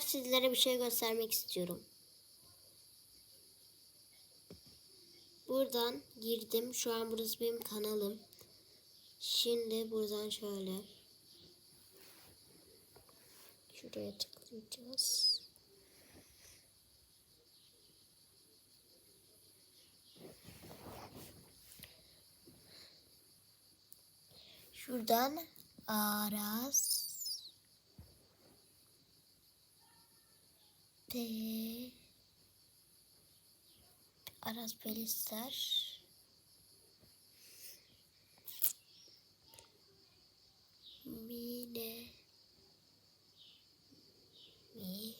Sizlere bir şey göstermek istiyorum. Buradan girdim. Şu an burası benim kanalım. Şimdi buradan şöyle. Şuraya tıklayacağız. Şuradan Aras P Aras Pelisler Mine. Mi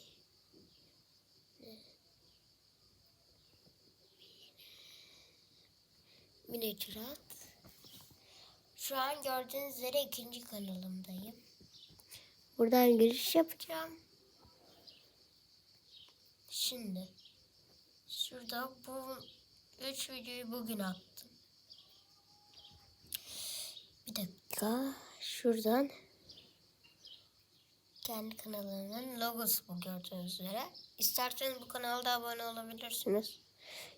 Mine. Çırat Şu an gördüğünüz üzere ikinci kanalımdayım. Buradan giriş yapacağım. Şimdi şurada bu üç videoyu bugün attım. Bir dakika şuradan kendi kanalımın logosu bu gördüğünüz üzere. İsterseniz bu kanalda abone olabilirsiniz.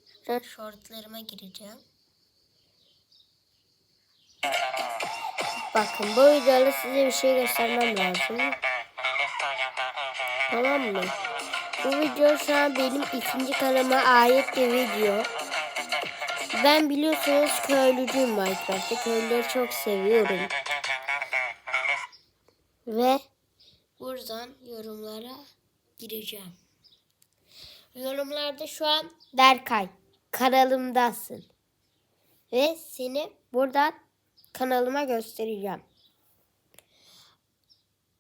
Şuradan shortlarıma gireceğim. Bakın bu videoda size bir şey göstermem lazım. Tamam mı? Bu video şu an benim ikinci kanalıma ait bir video. Ben biliyorsunuz köylücüyüm Minecraft'ta. Köylüleri çok seviyorum. Ve buradan yorumlara gireceğim. Yorumlarda şu an Berkay kanalımdasın. Ve seni buradan kanalıma göstereceğim.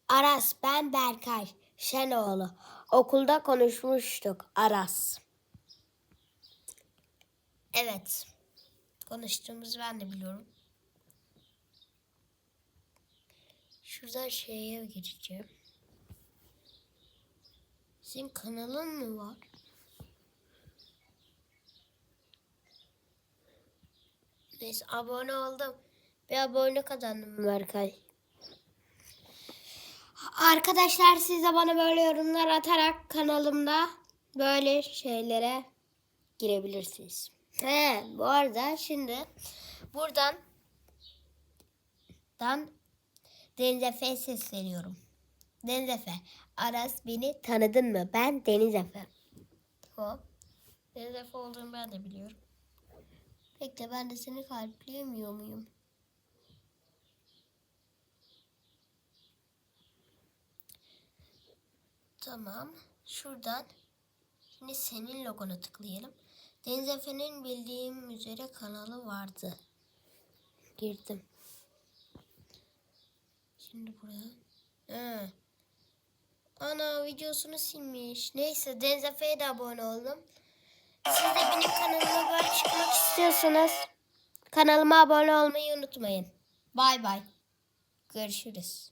Aras ben Berkay Şenoğlu. Okulda konuşmuştuk Aras. Evet. Konuştuğumuzu ben de biliyorum. Şuradan şeye gireceğim. Senin kanalın mı var? Neyse abone oldum. Bir abone kazandım Berkay. Arkadaşlar siz de bana böyle yorumlar atarak kanalımda böyle şeylere girebilirsiniz. He, bu arada şimdi buradan dan Deniz Efe'ye sesleniyorum. Deniz Efe, Aras beni tanıdın mı? Ben Deniz Efe. Hop. Deniz Efe olduğunu ben de biliyorum. Bekle ben de seni kalpleyemiyor muyum? Tamam. Şuradan şimdi senin logona tıklayalım. Deniz Efe'nin bildiğim üzere kanalı vardı. Girdim. Şimdi buraya. He. Ana videosunu silmiş. Neyse Deniz Efe'ye de abone oldum. Siz de benim kanalıma böyle çıkmak istiyorsanız kanalıma abone olmayı unutmayın. Bay bay. Görüşürüz.